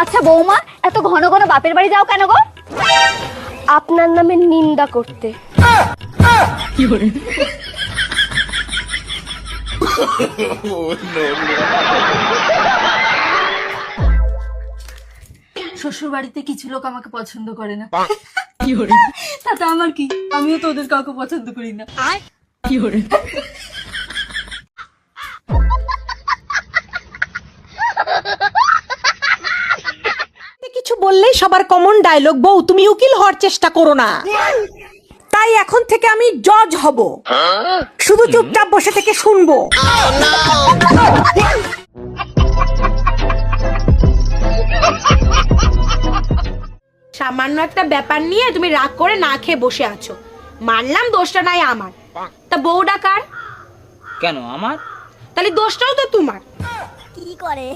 আচ্ছা বৌমা এত ঘন ঘন বাপের বাড়ি যাও কেন গো? আপনার নামে নিন্দা করতে। শ্বশুর বাড়িতে কিছু লোক আমাকে পছন্দ করে না। কি তাতে আমার কি? আমিও তো ওদের কাউকে পছন্দ করি না। কিছু বললেই সবার কমন ডায়লগ বউ তুমি উকিল হওয়ার চেষ্টা করো না। তাই এখন থেকে আমি জজ হব। শুধু চুপচাপ বসে থেকে শুনব। সামান্য একটা ব্যাপার নিয়ে তুমি রাগ করে না খেয়ে বসে আছো। মানলাম দোষটা নাই আমার। তা বউ ডাকার কেন আমার? তাহলে দোষটাও তো তোমার। কি করে?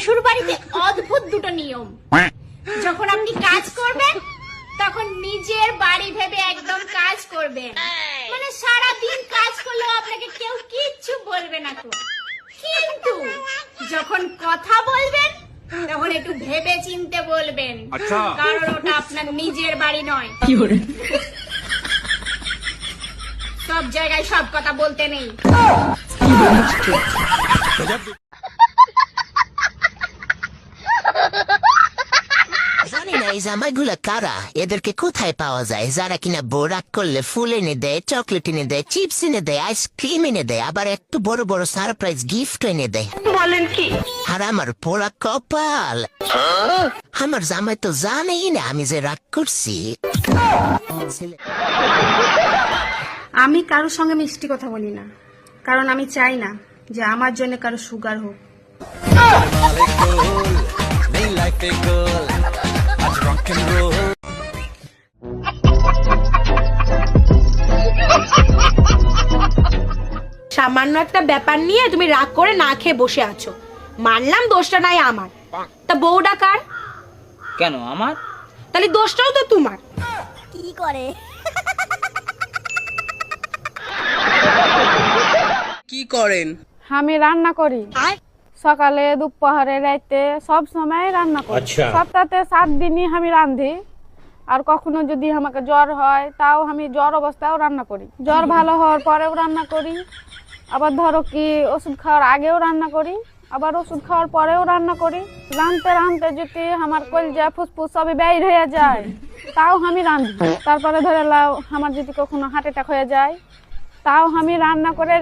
শ্বশুর বাড়িতে অদ্ভুত দুটো নিয়ম। যখন আপনি কাজ করবেন তখন নিজের বাড়ি ভেবে একদম কাজ করবেন। মানে সারা দিন কাজ করলেও আপনাকে কেউ কিচ্ছু বলবে না তো। কিন্তু যখন কথা বলবেন তখন একটু ভেবে চিনতে বলবেন কারণ ওটা আপনার নিজের বাড়ি নয়। সব জায়গায় সব কথা বলতে নেই। জানি না এই জামাইগুলা কারা এদেরকে কোথায় পাওয়া যায় যারা কিনা বোরাক করলে ফুল এনে দেয় চকলেট এনে দেয় চিপস এনে দেয় আইসক্রিম এনে দেয় আবার একটু বড় বড় সারপ্রাইজ গিফট এনে দেয় বলেন কি আর আমার পোড়া কপাল আমার জামাই তো জানেই না আমি যে রাগ করছি আমি কারোর সঙ্গে মিষ্টি কথা বলি না। কারণ আমি চাই না যে আমার জন্য কারও সুগার হোক। সামান্য একটা ব্যাপার নিয়ে তুমি রাগ করে না খেয়ে বসে আছো। মানলাম দোষটা নাই আমার। তা বউ ডাকার কেন আমার? তাহলে দোষটাও তো তোমার। কি করে? কি করেন? আমি রান্না করি। সকালে দুপুরে রাইতে সব সময় রান্না করি। সপ্তাহে সাত দিনই আমি রান্ধি। আর কখনো যদি আমাকে জ্বর হয় তাও আমি জ্বর অবস্থায়ও রান্না করি। জ্বর ভালো হওয়ার পরেও রান্না করি। আবার ধরো কি ওষুধ খাওয়ার আগেও রান্না করি। আবার ওষুধ খাওয়ার পরেও রান্না করি। রাঁধতে রাঁধতে যদি আমার কলজা ফুসফুস সবই বের হয়ে যায় তাও আমি রাঁধি। তারপরে ধরে লাও আমার যদি কখনো হার্ট অ্যাটাক হয়ে যায় তাও আমি রান্না করে